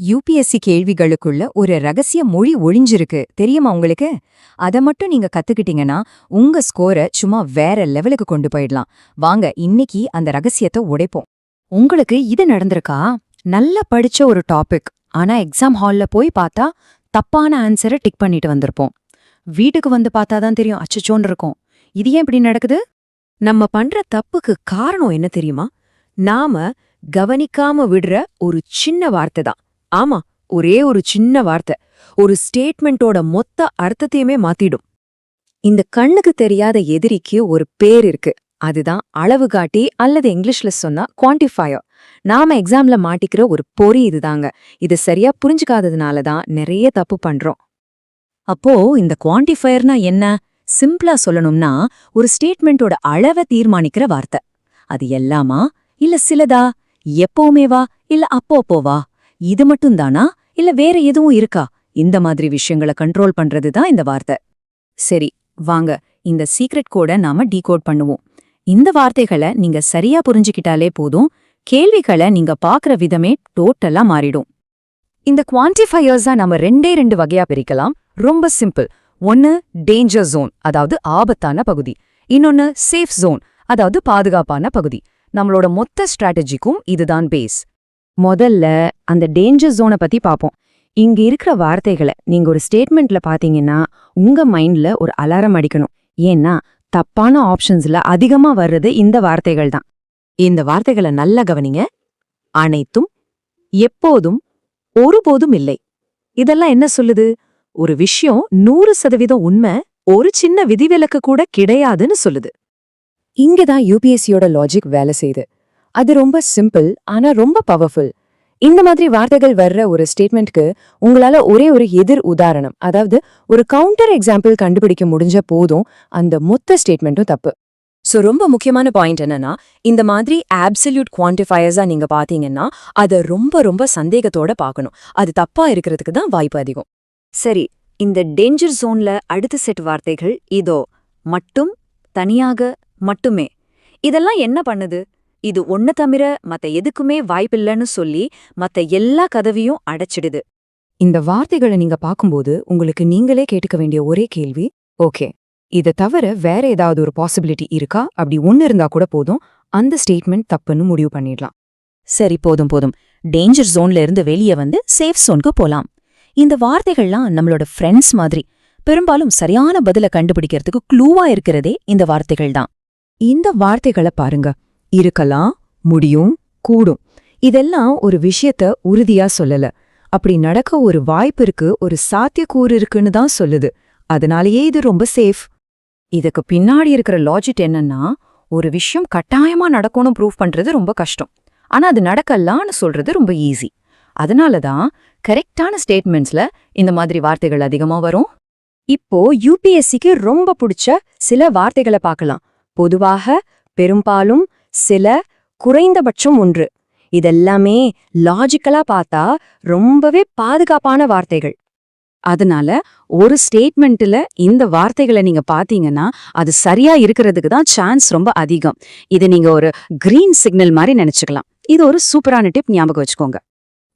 UPSC கேள்விகளுக்குள்ள ஒரு ரகசிய மொழி ஒழிஞ்சிருக்கு. தெரியுமா உங்களுக்கு? அத மட்டும் நீங்க கத்துக்கிட்டீங்கன்னா உங்க ஸ்கோரை சும்மா வேற லெவலுக்கு கொண்டு போயிடலாம். வாங்க இன்னைக்கு அந்த ரகசியத்தை உடைப்போம். உங்களுக்கு இது நடந்திருக்கா? நல்லா படிச்ச ஒரு டாபிக் ஆனா எக்ஸாம் ஹால்ல போய் பார்த்தா தப்பான ஆன்சரை டிக் பண்ணிட்டு வந்திருப்போம். வீட்டுக்கு வந்து பார்த்தா தான் தெரியும். அச்சச்சோன்னு இருக்கும். இது ஏன் இப்படி நடக்குது? நம்ம பண்ற தப்புக்கு காரணம் என்ன தெரியுமா? நாம கவனிக்காம விடுற ஒரு சின்ன வார்த்தை தான். ஆமா ஒரே ஒரு சின்ன வார்த்தை. ஒரு ஸ்டேட்மெண்டோட மொத்த அர்த்தத்தையுமே மாத்திடும். இந்த கண்ணுக்கு தெரியாத எதிரிக்கு ஒரு பேர் இருக்கு. அதுதான் அளவு காட்டி அல்லது இங்கிலீஷ்ல சொன்னா குவான்டிஃபயர் நாம எக்ஸாம்ல மாட்டிக்கிற ஒரு பொறி இதுதாங்க. இது சரியா புரிஞ்சுக்காததுனால தான் நிறைய தப்பு பண்றோம். அப்போ இந்த குவான்டிஃபயர்னா என்ன? சிம்பிளா சொல்லணும்னா ஒரு ஸ்டேட்மெண்டோட அளவை தீர்மானிக்கிற வார்த்தை. அது எல்லாமா? இல்ல சிலதா? எப்பவுமேவா இல்ல அப்போ அப்போப்போவா இது மட்டும்தானா? இல்ல வேற எதுவும் இருக்கா? இந்த மாதிரி விஷயங்களை கண்ட்ரோல் பண்றது தான் இந்த வார்த்தை. சரி வாங்க. இந்த சீக்ரெட் கோட நாம டீகோட் பண்ணுவோம். இந்த வார்த்தைகளை நீங்க சரியா புரிஞ்சுக்கிட்டாலே போதும். கேள்விகளை நீங்க பாக்குற விதமே டோட்டலா மாறிடும். இந்த குவான்டிஃபையர்ஸா நம்ம ரெண்டே ரெண்டு வகையா பிரிக்கலாம். ரொம்ப சிம்பிள் ஒன்னு டேஞ்சர் ஜோன் அதாவது ஆபத்தான பகுதி. இன்னொன்னு சேஃப் ஜோன் அதாவது பாதுகாப்பான பகுதி. நம்மளோட மொத்த ஸ்ட்ராட்டஜிக்கும் இதுதான் பேஸ் முதல்ல அந்த டேஞ்சர் ஜோனை பத்தி பாப்போம். இங்க இருக்கிற வார்த்தைகளை நீங்க ஒரு ஸ்டேட்மெண்ட்ல பாத்தீங்கன்னா உங்க மைண்ட்ல ஒரு அலாரம் அடிக்கணும். ஏன்னா தப்பான ஆப்ஷன்ஸ்ல அதிகமா வர்றது இந்த வார்த்தைகள் தான். இந்த வார்த்தைகளை நல்லா கவனிங்க. அனைத்தும் எப்போதும் ஒருபோதும் இல்லை. இதெல்லாம் என்ன சொல்லுது? ஒரு விஷயம் நூறு சதவீதம் உண்மை ஒரு சின்ன விதிவிலக்கு கூட கிடையாதுன்னு சொல்லுது. இங்கதான் யூபிஎஸ்சியோட லாஜிக் வேலை செய்யுது. அது ரொம்ப சிம்பிள் ஆனா ரொம்ப பவர்ஃபுல் இந்த மாதிரி வார்த்தைகள் வர்ற ஒரு ஸ்டேட்மெண்ட்க்கு உங்களால ஒரே ஒரு எதிர் உதாரணம் அதாவது ஒரு கவுண்டர் எக்ஸாம்பிள் கண்டுபிடிக்க முடிஞ்ச போதும் அந்த மொத்த ஸ்டேட்மெண்ட்டும் தப்பு. சோ ரொம்ப முக்கியமான பாயிண்ட் என்னன்னா இந்த மாதிரி ஆப்சல்யூட் குவான்டிஃபயர்ஸா நீங்க பாத்தீங்கன்னா அதை ரொம்ப ரொம்ப சந்தேகத்தோட பார்க்கணும் அது தப்பா இருக்கிறதுக்கு தான் வாய்ப்பு அதிகம். சரி இந்த டேஞ்சர் ஜோன்ல அடுத்த செட் வார்த்தைகள் இதோ மட்டும் தனியாக மட்டுமே. இதெல்லாம் என்ன பண்ணுது? இது ஒன்ன தவிர மத்த எதுக்குமே வாய்ப்பில்லைன்னு சொல்லி மத்த எல்லா கதவையும் அடைச்சிடுது. இந்த வார்த்தைகளை நீங்க பார்க்கும்போது உங்களுக்கு நீங்களே கேட்டுக்க வேண்டிய ஒரே கேள்வி ஓகே இதை தவிர வேற ஏதாவது ஒரு பாசிபிலிட்டி இருக்கா? அப்படி ஒன்னு இருந்தா கூட போதும் அந்த ஸ்டேட்மெண்ட் தப்புன்னு முடிவு பண்ணிடலாம். சரி போதும் போதும். டேஞ்சர் ஜோன்ல இருந்து வெளியே வந்து சேஃப் ஜோனுக்கு போலாம். இந்த வார்த்தைகள்லாம் நம்மளோட ஃப்ரெண்ட்ஸ் மாதிரி பெரும்பாலும் சரியான பதில கண்டுபிடிக்கிறதுக்கு க்ளூவா இருக்கிறதே இந்த வார்த்தைகள் தான். இந்த வார்த்தைகளை பாருங்க. இருக்கலாம் முடியும் கூடும். இதெல்லாம் ஒரு விஷயத்த உறுதியா சொல்லல. அப்படி நடக்க ஒரு வாய்ப்பு இருக்கு ஒரு சாத்தியக்கூறு இருக்குன்னு தான் சொல்லுது. அதனாலேயே இது ரொம்ப சேஃப் இதுக்கு பின்னாடி இருக்கிற லாஜிக் என்னன்னா ஒரு விஷயம் கட்டாயமா நடக்கணும் ப்ரூவ் பண்றது ரொம்ப கஷ்டம். ஆனா அது நடக்கலான்னு சொல்றது ரொம்ப ஈஸி அதனால தான் கரெக்டான ஸ்டேட்மெண்ட்ஸ்ல இந்த மாதிரி வார்த்தைகள் அதிகமா வரும். இப்போ யூபிஎஸ்சிக்கு ரொம்ப பிடிச்ச சில வார்த்தைகளை பார்க்கலாம். பொதுவாக பெரும்பாலும் சில குறைந்தபட்சம் ஒன்று. இதெல்லாமே லாஜிக்கலா பார்த்தா ரொம்பவே பாதுகாப்பான வார்த்தைகள். அதனால ஒரு ஸ்டேட்மெண்ட்ல இந்த வார்த்தைகளை நீங்க பாத்தீங்கன்னா அது சரியா இருக்கிறதுக்கு தான் சான்ஸ் ரொம்ப அதிகம். இது நீங்க ஒரு கிரீன் சிக்னல் மாதிரி நினைச்சுக்கலாம். இது ஒரு சூப்பரான டிப் ஞாபகம் வச்சுக்கோங்க.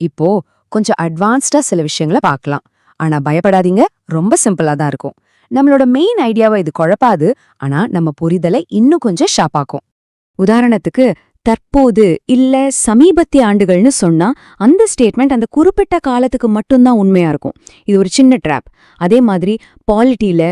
இப்போ கொஞ்சம் அட்வான்ஸ்டா சில விஷயங்களை பார்க்கலாம். ஆனா பயப்படாதீங்க ரொம்ப சிம்பிளா தான் இருக்கும். நம்மளோட மெயின் ஐடியாவை இது குழப்பாது. ஆனா நம்ம புரிதலை இன்னும் கொஞ்சம் ஷாப்பாக்கும் உதாரணத்துக்கு தற்போது இல்ல சமீபத்திய ஆண்டுகள்னு சொன்னா அந்த ஸ்டேட்மெண்ட் அந்த குறிப்பிட்ட காலத்துக்கு மட்டும்தான் உண்மையா இருக்கும். இது ஒரு சின்ன ட்ராப் அதே மாதிரி பாலிட்டியில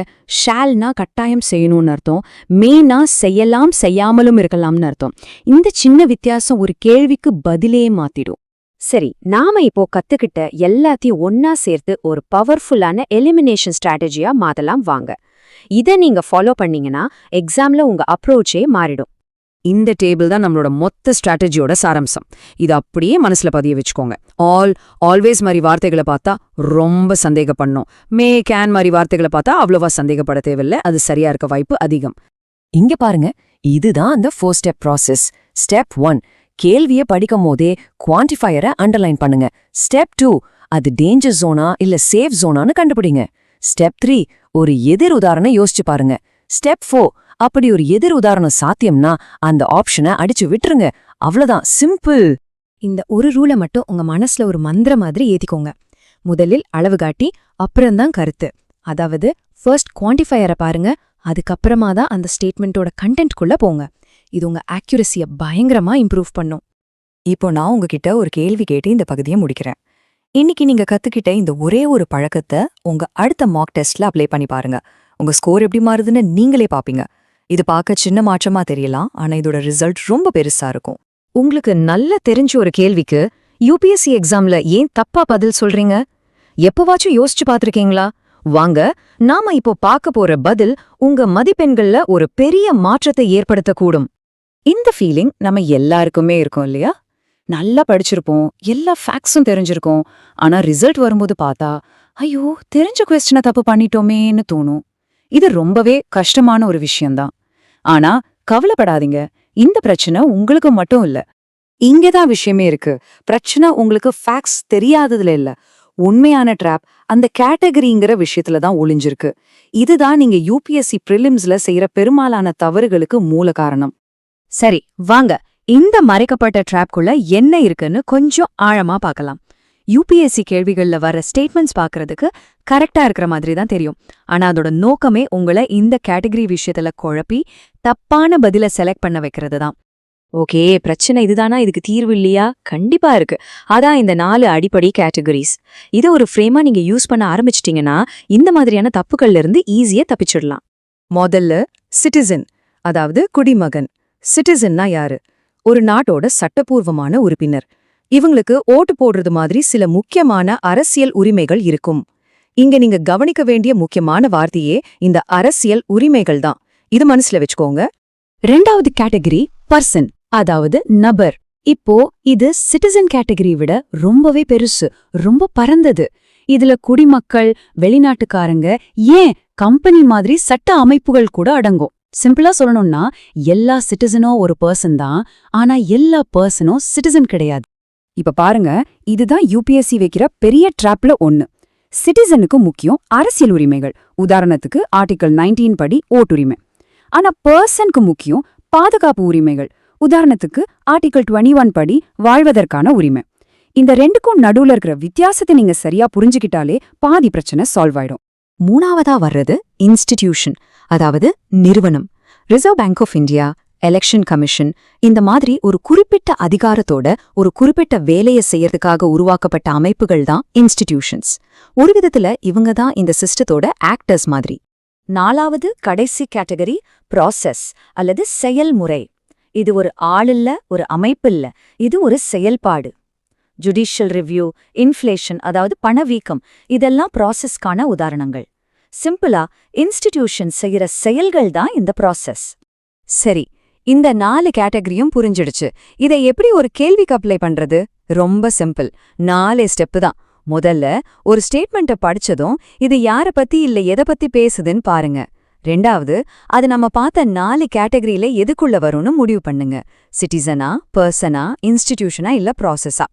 ஷால்னா கட்டாயம் செய்யணும்னு அர்த்தம். மெயினா செய்யலாம் செய்யாமலும் இருக்கலாம்னு அர்த்தம். இந்த சின்ன வித்தியாசம் ஒரு கேள்விக்கு பதிலே மாத்திடும். சரி நாம இப்போ கத்துக்கிட்ட எல்லாத்தையும் ஒன்னா சேர்த்து ஒரு பவர்ஃபுல்லான எலிமினேஷன் ஸ்ட்ராட்டஜியா மாத்தலாம் வாங்க. இத நீங்க ஃபாலோ பண்ணீங்கன்னா எக்ஸாம்ல உங்க அப்ரோச்சே மாறிடும். இந்த டேபிள் தான் நம்மளோட மொத்த ஸ்ட்ராட்டஜியோட சாராம்சம். இது அப்படியே மனசுல பதிய வச்சுக்கோங்க. ஆல் ஆல்வேஸ் மாதிரி வார்த்தைகளை பார்த்தா ரொம்ப சந்தேகப்படணும். மே கேன் மாதிரி வார்த்தைகளை பார்த்தா அவ்வளவா சந்தேகப்பட தேவையில்ல. அது சரியா இருக்க வாய்ப்பு அதிகம். இங்க பாருங்க. இதுதான் அந்த four step process step one கேள்வியை படிக்கும் போதே குவான்டிஃபையரை அண்டர்லைன் பண்ணுங்க. ஸ்டெப் டூ அது டேஞ்சர் ஜோனா இல்ல சேஃப் ஜோனான்னு கண்டுபிடிங்க. ஸ்டெப் த்ரீ ஒரு எதிர் உதாரணம் யோசிச்சு பாருங்க. ஸ்டெப் ஃபோர் அப்படி ஒரு எதிர் உதாரணம் சாத்தியம்னா அந்த ஆப்ஷனை அடிச்சு விட்டுருங்க. அவ்வளவுதான். சிம்பிள் இந்த ஒரு ரூலை மட்டும் உங்க மனசுல ஒரு மந்திர மாதிரி ஏத்திக்கோங்க. முதலில் அளவு காட்டி அப்புறம்தான் கருத்து. அதாவது ஃபர்ஸ்ட் குவான்டிஃபையரை பாருங்க. அதுக்கப்புறமா தான் அந்த ஸ்டேட்மெண்ட்டோட கண்டென்ட்குள்ள போங்க. இது உங்க ஆக்யூரஸியை பயங்கரமா இம்ப்ரூவ் பண்ணும். இப்போ நான் உங்ககிட்ட ஒரு கேள்வி கேட்டு இந்த பகுதியை முடிக்கிறேன். இன்னைக்கு நீங்க கத்துக்கிட்ட இந்த ஒரே ஒரு பழக்கத்தை உங்க அடுத்த மாக் டெஸ்ட்ல அப்ளை பண்ணி பாருங்க. உங்க ஸ்கோர் எப்படி மாறுதுன்னு நீங்களே பாப்பீங்க. இது பார்க்க சின்ன மாற்றமா தெரியலாம் ஆனா இதோட ரிசல்ட் ரொம்ப பெருசா இருக்கும். உங்களுக்கு நல்ல தெரிஞ்ச ஒரு கேள்விக்கு யூபிஎஸ்சி எக்ஸாம்ல ஏன் தப்பா பதில் சொல்றீங்க? எப்பவாச்சும் யோசிச்சு பார்த்திருக்கீங்களா? வாங்க நாம இப்போ பார்க்க போற பதில் உங்க மதிப்பெண்கள்ல ஒரு பெரிய மாற்றத்தை ஏற்படுத்தக்கூடும். இந்த ஃபீலிங் நம்ம எல்லாருக்குமே இருக்கும் இல்லையா? நல்லா படிச்சிருப்போம் எல்லா ஃபேக்ட்ஸும் தெரிஞ்சிருக்கோம் ஆனா ரிசல்ட் வரும்போது பார்த்தா ஐயோ தெரிஞ்ச கொஸ்டினை தப்பு பண்ணிட்டோமேன்னு தோணும். இது ரொம்பவே கஷ்டமான ஒரு விஷயம்தான். ஆனா கவலைப்படாதீங்க. இந்த பிரச்சனை உங்களுக்கு மட்டும் இல்ல. இங்கதான் விஷயமே இருக்கு. பிரச்சனை உங்களுக்கு ஃபேக்ட்ஸ் தெரியாததுல இல்ல. உண்மையான ட்ராப் அந்த கேட்டகரிங்கிற விஷயத்துல தான் ஒளிஞ்சிருக்கு. இதுதான் நீங்க யூபிஎஸ்சி ப்ரிலிம்ஸ்ல செய்யற பெரும்பாலான தவறுகளுக்கு மூல காரணம். சரி வாங்க. இந்த மறைக்கப்பட்ட ட்ராப்குள்ள என்ன இருக்குன்னு கொஞ்சம் ஆழமா பார்க்கலாம். யூபிஎஸ்சி கேள்விகள்ல வர ஸ்டேட்மெண்ட்ஸ் பார்க்கறதுக்கு கரெக்டா இருக்கிற மாதிரி தான் தெரியும். ஆனா அதோட நோக்கமே உங்களை இந்த கேட்டகரி விஷயத்துல குழப்பி தப்பான பதில செலக்ட் பண்ண வைக்கிறது தான் ஓகே பிரச்சனை இதுதானா? இதுக்கு தீர்வு இல்லையா? கண்டிப்பா இருக்கு. அதான் இந்த நாலு அடிப்படை கேட்டகரிஸ் இதை ஒரு ஃப்ரேமா நீங்க யூஸ் பண்ண ஆரம்பிச்சிட்டிங்கன்னா இந்த மாதிரியான தப்புகள்ல இருந்து ஈஸியா தப்பிச்சிடலாம். முதல்ல சிட்டிசன் அதாவது குடிமகன். சிட்டிசன்னா யாரு? ஒரு நாட்டோட சட்டப்பூர்வமான உறுப்பினர். இவங்களுக்கு ஓட்டு போடுறது மாதிரி சில முக்கியமான அரசியல் உரிமைகள் இருக்கும். இங்க நீங்க கவனிக்க வேண்டிய முக்கியமான வார்த்தையே இந்த அரசியல் உரிமைகள் தான் இது மனசுல வச்சுக்கோங்க. ரெண்டாவது கேட்டகரி பர்சன் அதாவது நபர். இப்போ இது சிட்டிசன் கேட்டகரி விட ரொம்பவே பெருசு ரொம்ப பரந்தது. இதுல குடிமக்கள் வெளிநாட்டுக்காரங்க ஏன் கம்பெனி மாதிரி சட்ட அமைப்புகள் கூட அடங்கும்? சிம்பிளா சொல்லணும்னா எல்லா சிட்டிசனும் ஒரு பர்சன் தான் ஆனா எல்லா பர்சனும் சிட்டிசன் கிடையாது. இப்ப பாருங்க இதுதான் யூபிஎஸ்சி வைக்கிற பெரிய ட்ராப்ல ஒன்னு சிட்டிசனுக்கு முக்கியம் அரசியல் உரிமைகள். உதாரணத்துக்கு ஆர்டிகல் 19 படி ஓட்டுரிமை. ஆனா பர்சனுக்கு முக்கியம் பாதுகாப்பு உரிமைகள். உதாரணத்துக்கு ஆர்டிகல் 21 படி வாழ்வதற்கான உரிமை. இந்த ரெண்டுக்கும் நடுவுல இருக்கிற வித்தியாசத்தை நீங்க சரியா புரிஞ்சுக்கிட்டாலே பாதி பிரச்சனை சால்வ் ஆயிடும். மூணாவதா வர்றது இன்ஸ்டிடியூஷன் அதாவது நிறுவனம். Reserve Bank of India election commission இந்த மாதிரி ஒரு குறிப்பிட்ட அதிகாரத்தோட ஒரு குறிப்பிட்ட வேலையை செய்யறதுக்காக உருவாக்கப்பட்ட அமைப்புகள் தான் இன்ஸ்டிடியூஷன்ஸ் ஒரு விதத்துல இவங்க தான் இந்த சிஸ்டத்தோட ஆக்டர்ஸ் மாதிரி. நாலாவது கடைசி கேட்டகரி ப்ராசஸ் அல்லது செயல்முறை. இது ஒரு ஆளில்ல ஒரு அமைப்பில்ல இது ஒரு செயல்பாடு. ஜுடிஷியல் ரிவ்யூ இன்ஃப்ளேஷன் அதாவது பணவீக்கம் இதெல்லாம் ப்ராசஸ்க்கான உதாரணங்கள். சிம்பிளா இன்ஸ்டிடியூஷன் செய்யற செயல்கள் தான் இந்த ப்ராசஸ் சரி இந்த நாலு கேட்டகரியும் புரிஞ்சிடுச்சு. இதை எப்படி ஒரு கேள்விக்கு அப்ளை பண்றது? ரொம்ப சிம்பிள் நாலே ஸ்டெப்பு தான். முதல்ல ஒரு ஸ்டேட்மெண்ட்டை படிச்சதும் இது யார பத்தி இல்ல எதை பத்தி பேசுதுன்னு பாருங்க. ரெண்டாவது அது நம்ம பார்த்த நாலு கேட்டகரியில எதுக்குள்ள வரும்னு முடிவு பண்ணுங்க. சிட்டிசனா பர்சனா இன்ஸ்டிடியூஷனா இல்ல ப்ராசஸா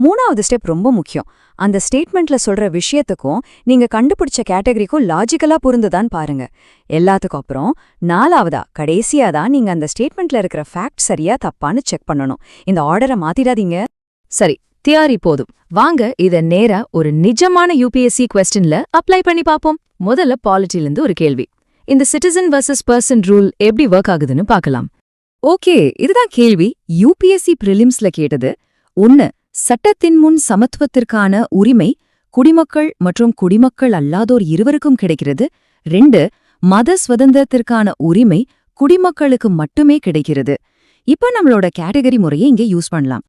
மூணாவது ஸ்டெப் ரொம்ப முக்கியம். அந்த ஸ்டேட்மெண்ட்ல சொல்ற விஷயத்துக்கும் நீங்க கண்டுபிடிச்ச கேட்டகரிக்கும் லாஜிக்கலா பொருந்துதான் பாருங்க. எல்லாத்துக்கும் அப்புறம் நாலாவதா கடைசியா தான் நீங்க அந்த ஸ்டேட்மெண்ட்ல இருக்கிற ஃபேக்ட் சரியா தப்பான்னு செக் பண்ணணும். இந்த ஆர்டரை மாத்திடாதீங்க. சரி தியாரி போதும். வாங்க இத நேரா ஒரு நிஜமான யூபிஎஸ்சி கொஸ்டின்ல அப்ளை பண்ணி பாப்போம் முதல்ல பாலிட்டிலிருந்து ஒரு கேள்வி. இந்த சிட்டிசன் வர்சஸ் பர்சன் ரூல் எப்படி ஒர்க் ஆகுதுன்னு பார்க்கலாம். ஓகே இதுதான் கேள்வி. யூபிஎஸ்சி பிரிலிம்ஸ்ல கேட்டது. ஒன்னு சட்டத்தின் முன் சமத்துவத்திற்கான உரிமை குடிமக்கள் மற்றும் குடிமக்கள் அல்லாதோர் இருவருக்கும் கிடைக்கிறது. ரெண்டு மத சுதந்திரத்திற்கான உரிமை குடிமக்களுக்கு மட்டுமே கிடைக்கிறது. இப்ப நம்மளோட கேட்டகரி முறையை இங்க யூஸ் பண்ணலாம்.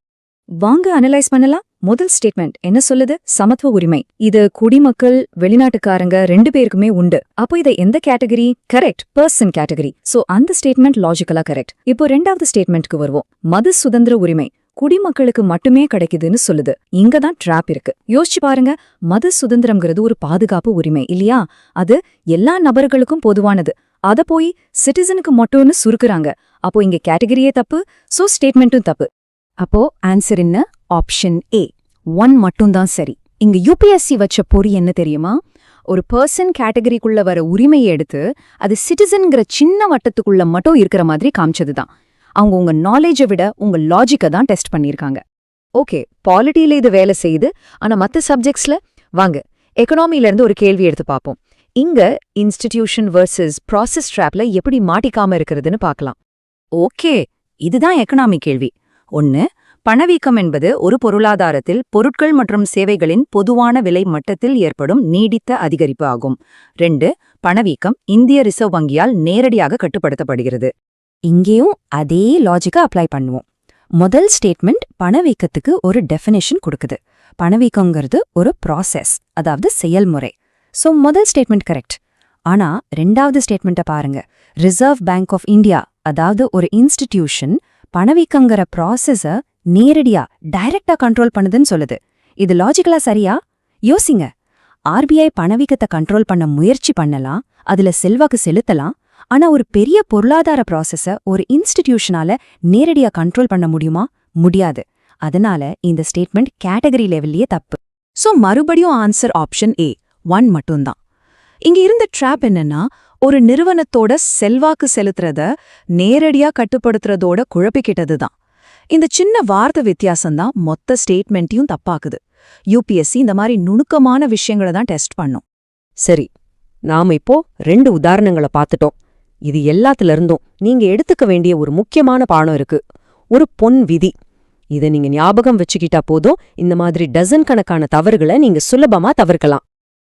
வாங்க அனலைஸ் பண்ணலாம். முதல் ஸ்டேட்மெண்ட் என்ன சொல்லுது? சமத்துவ உரிமை. இது குடிமக்கள் வெளிநாட்டுக்காரங்க ரெண்டு பேருக்குமே உண்டு. அப்போ இதை எந்த category correct person category so அந்த ஸ்டேட்மெண்ட் லாஜிக்கலா கரெக்ட் இப்போ ரெண்டாவது ஸ்டேட்மெண்ட்க்கு வருவோம். மது சுதந்திர உரிமை. குடிமக்களுக்கு மட்டுமே கிடைக்குதுன்னு சொல்லுது. இங்க தான் ட்ராப் இருக்கு. யோசிச்சு பாருங்க. மத சுதந்திரம்ங்கிறது ஒரு பாதுகாப்பு உரிமை இல்லையா? அது எல்லா நபர்களுக்கும் பொதுவானது. அத போய் சிட்டிசனுக்கு மட்டும்னு சுருக்குறாங்க. அப்போ இங்க கேட்டகரியே தப்பு. சோ ஸ்டேட்மெண்ட்டும் தப்பு. அப்போ ஆன்சர் என்ன? ஆப்ஷன் ஏ ஒன் மட்டும்தான் சரி. இங்க யூபிஎஸ்சி வச்ச பொறி என்ன தெரியுமா? ஒரு பர்சன் கேட்டகரிக்குள்ள வர உரிமையை எடுத்து அது சிட்டிசன்கிற சின்ன வட்டத்துக்குள்ள மட்டும் இருக்கிற மாதிரி காமிச்சதுதான். அவங்க உங்க நாலேஜை விட உங்க லாஜிக்கை தான் டெஸ்ட் பண்ணியிருக்காங்க. ஓகே பாலிட்டியில இது வேலை செய்யுது. ஆனா மத்த சப்ஜெக்ட்ஸ்ல வாங்க எக்கனாமில இருந்து ஒரு கேள்வி எடுத்து பார்ப்போம். இங்க இன்ஸ்டிடியூஷன் வர்சஸ் ப்ராசஸ் ட்ராப்ல எப்படி மாட்டிக்காம இருக்கிறதுன்னு பார்க்கலாம். ஓகே இதுதான் எக்கனாமி கேள்வி. ஒன்னு பணவீக்கம் என்பது ஒரு பொருளாதாரத்தில் பொருட்கள் மற்றும் சேவைகளின் பொதுவான விலை மட்டத்தில் ஏற்படும் நீடித்த அதிகரிப்பு ஆகும். ரெண்டு பணவீக்கம் இந்திய ரிசர்வ் வங்கியால் நேரடியாக கட்டுப்படுத்தப்படுகிறது. இங்கேயும் அதே லாஜிக்கை அப்ளை பண்ணுவோம். முதல் ஸ்டேட்மெண்ட் பணவீக்கத்துக்கு ஒரு டெஃபினேஷன் கொடுக்குது. பணவீக்கங்கிறது ஒரு ப்ராசஸ் அதாவது செயல்முறை. சோ முதல் ஸ்டேட்மெண்ட் கரெக்ட். ஆனா ரெண்டாவது ஸ்டேட்மெண்ட்டை பாருங்க. ரிசர்வ் பேங்க் ஆஃப் இந்தியா அதாவது ஒரு இன்ஸ்டிடியூஷன் பணவீக்கங்கிற ப்ராசஸை நேரடியா டைரக்டா கண்ட்ரோல் பண்ணுதுன்னு சொல்லுது. இது லாஜிக்கலா சரியா? யோசிங்க. ஆர்பிஐ பணவீக்கத்தை கண்ட்ரோல் பண்ண முயற்சி பண்ணலாம் அதுல செல்வாக்கு செலுத்தலாம் ஆனா ஒரு பெரிய பொருளாதார ப்ராசஸை ஒரு இன்ஸ்டிடியூஷனால நேரடியா கண்ட்ரோல் பண்ண முடியுமா? முடியாது. அதனால இந்த ஸ்டேட்மெண்ட் கேட்டகரி லெவல்லயே தப்பு. சோ மறுபடியும் ஆன்சர் ஆப்ஷன் ஏ ஒன் மட்டும்தான். இங்க இருந்த ட்ராப் என்னன்னா ஒரு நிறுவனத்தோட செல்வாக்கு செலுத்துறத நேரடியா கட்டுப்படுத்துறதோட குழப்பிக்கிட்டது தான் இந்த சின்ன வார்த்தை வித்தியாசம்தான் மொத்த ஸ்டேட்மெண்ட்டையும் தப்பாக்குது. யூபிஎஸ்சி இந்த மாதிரி நுணுக்கமான விஷயங்களை தான் டெஸ்ட் பண்ணும். சரி நாம இப்போ ரெண்டு உதாரணங்களை பார்த்துட்டோம். இது எல்லாத்துல இருந்தும் நீங்க எடுத்துக்க வேண்டிய ஒரு முக்கியமான பாடம் இருக்கு. ஒரு பொன் விதி. இதை நீங்க ஞாபகம் வச்சுக்கிட்டா போதும் இந்த மாதிரி டசன் கணக்கான தவறுகளை நீங்க சுலபமா தவிர்க்கலாம்.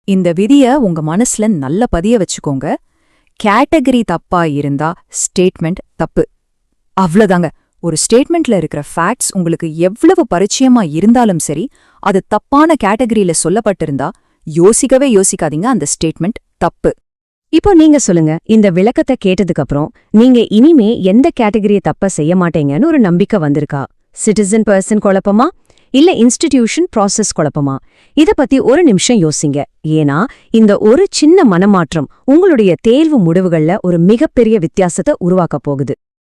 இந்த விதிய உங்க மனசுல நல்ல பதிய வச்சுக்கோங்க. கேட்டகரி தப்பா இருந்தா ஸ்டேட்மெண்ட் தப்பு. அவ்வளோதாங்க ஒரு ஸ்டேட்மெண்ட்ல இருக்கிற ஃபேக்ட்ஸ் உங்களுக்கு எவ்வளவு பரிச்சயமா இருந்தாலும் சரி அது தப்பான கேட்டகரியில சொல்லப்பட்டிருந்தா யோசிக்கவே யோசிக்காதீங்க அந்த ஸ்டேட்மெண்ட் தப்பு. இப்போ நீங்க சொல்லுங்க இந்த விளக்கத்தை கேட்டதுக்கு அப்புறம் நீங்க இனிமே எந்த கேட்டகரியை தப்ப செய்ய மாட்டீங்கன்னு ஒரு நம்பிக்கை வந்திருக்கா? சிட்டிசன் பர்சன் குழப்பமா? இல்ல இன்ஸ்டிடியூஷன் ப்ராசஸ் குழப்பமா? இத பத்தி ஒரு நிமிஷம் யோசிங்க. ஏன்னா இந்த ஒரு சின்ன மனமாற்றம் உங்களுடைய தேர்வு முடிவுகள்ல ஒரு மிகப்பெரிய வித்தியாசத்தை உருவாக்கப் போகுது.